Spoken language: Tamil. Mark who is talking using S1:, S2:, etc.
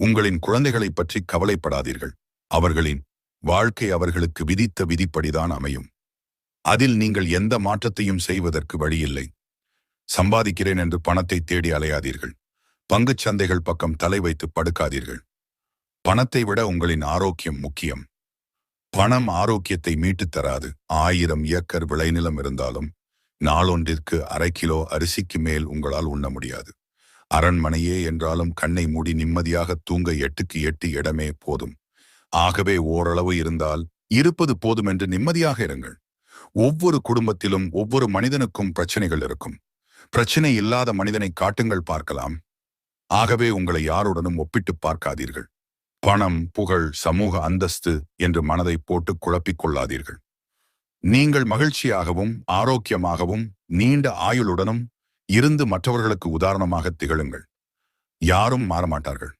S1: உங்களின் குழந்தைகளைப் பற்றி கவலைப்படாதீர்கள். அவர்களின் வாழ்க்கை அவர்களுக்கு விதித்த விதிப்படிதான் அமையும். அதில் நீங்கள் எந்த மாற்றத்தையும் செய்வதற்கு வழியில்லை. சம்பாதிக்கிறேன் என்று பணத்தை தேடி அலையாதீர்கள். பங்குச் சந்தைகள் பக்கம் தலை வைத்து படுக்காதீர்கள். பணத்தை விட உங்களின் ஆரோக்கியம் முக்கியம். பணம் ஆரோக்கியத்தை மீட்டுத் தராது. ஆயிரம் ஏக்கர் விளைநிலம் இருந்தாலும் நாளொன்றிற்கு அரை கிலோ அரிசிக்கு மேல் உங்களால் உண்ண முடியாது. அரண்மனையே என்றாலும் கண்ணை மூடி நிம்மதியாக தூங்க எட்டுக்கு எட்டு இடமே போதும். ஆகவே ஓரளவு இருந்தால் இருப்பது போதும் என்று நிம்மதியாக இருங்கள். ஒவ்வொரு குடும்பத்திலும் ஒவ்வொரு மனிதனுக்கும் பிரச்சனைகள் இருக்கும். பிரச்சனை இல்லாத மனிதனை காட்டுங்கள் பார்க்கலாம். ஆகவே உங்களை யாருடனும் ஒப்பிட்டு பார்க்காதீர்கள். பணம் புகழ் சமூக அந்தஸ்து என்று மனதை போட்டு குழப்பிக் கொள்ளாதீர்கள். நீங்கள் மகிழ்ச்சியாகவும் ஆரோக்கியமாகவும் நீண்ட ஆயுளுடனும் இருந்து மற்றவர்களுக்கு உதாரணமாக திகழுங்கள். யாரும் மாறமாட்டார்கள்.